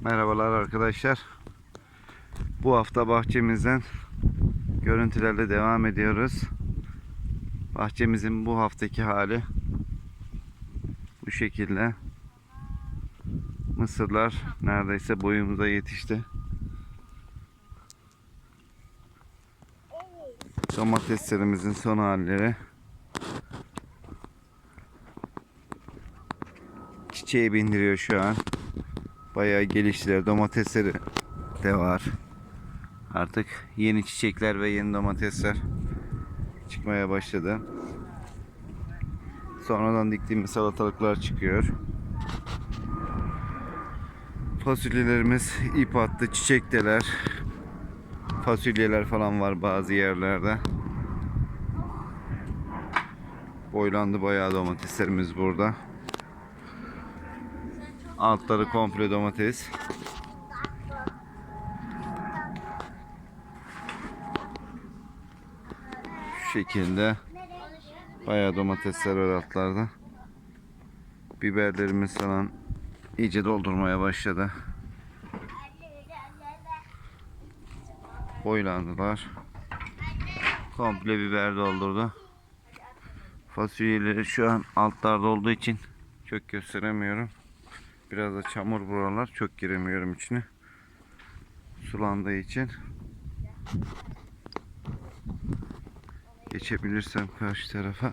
Merhabalar arkadaşlar. Bu hafta bahçemizden görüntülerle devam ediyoruz. Bahçemizin bu haftaki hali bu şekilde. Mısırlar neredeyse boyumuza yetişti. Domateslerimizin son halleri. Çiçeği bindiriyor şu an. Bayağı geliştiler. Domatesleri de var. Artık yeni çiçekler ve yeni domatesler çıkmaya başladı. Sonradan diktiğimiz salatalıklar çıkıyor. Fasulyelerimiz ip attı, çiçekteler. Fasulyeler falan var bazı yerlerde. Boylandı bayağı domateslerimiz burada. Altları komple domates. Şu şekilde bayağı domatesler var altlarda. Biberlerimiz falan iyice doldurmaya başladı. Boylandılar. Komple biber doldurdu. Fasulyeleri şu an altlarda olduğu için çok gösteremiyorum. Biraz da çamur buralar. Çok giremiyorum içine. Sulandığı için. Geçebilirsem karşı tarafa.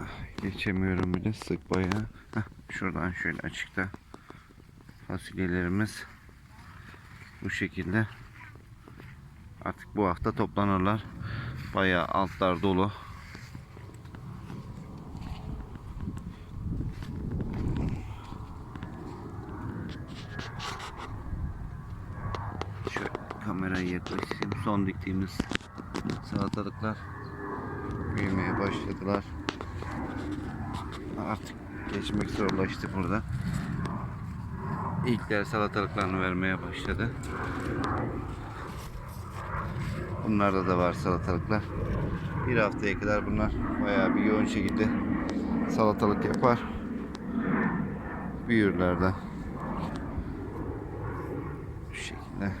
Ah, Geçemiyorum bile sık bayağı. Heh, şuradan şöyle açıkta. Fasulyelerimiz bu şekilde. Artık bu hafta toplanırlar. Bayağı altlar dolu. Şöyle kamerayı yaklaştırayım. Son diktiğimiz salatalıklar büyümeye başladılar. Artık geçmek zorlaştı burada. İlkler salatalıklarını vermeye başladı. Bunlarda da var salatalıklar. Bir haftaya kadar bunlar bayağı bir yoğun şekilde salatalık yapar. Büyürler de. Şu şekilde.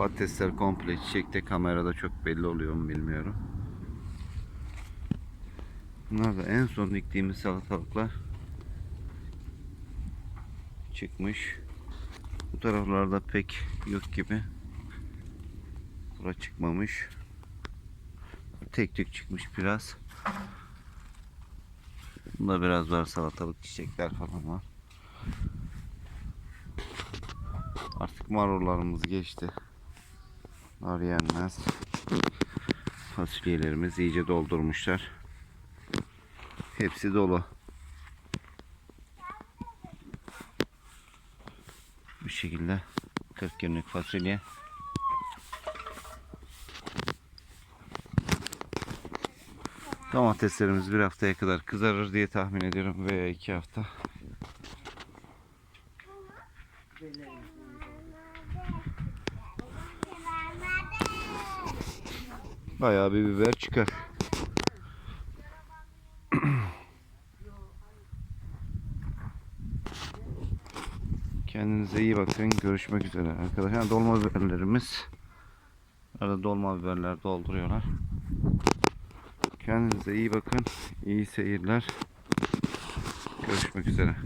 Patatesler komple çiçekte kamerada çok belli oluyor mu bilmiyorum. Bunlar da en son diktiğimiz salatalıklar çıkmış. Bu taraflarda pek yok gibi. Bura çıkmamış. Tek tük çıkmış biraz. Bunda biraz var salatalık çiçekler falan var. Artık marullarımız geçti. Nar yenmez. Fasulyelerimiz iyice doldurmuşlar. Hepsi dolu. Bu şekilde 40 günlük fasulye. Domateslerimiz bir haftaya kadar kızarır diye tahmin ediyorum veya iki hafta. Bayağı bir biber çıkar. Kendinize iyi bakın. Görüşmek üzere arkadaşlar. Dolma biberlerimiz. Arada dolma biberler dolduruyorlar. Kendinize iyi bakın. İyi seyirler. Görüşmek üzere.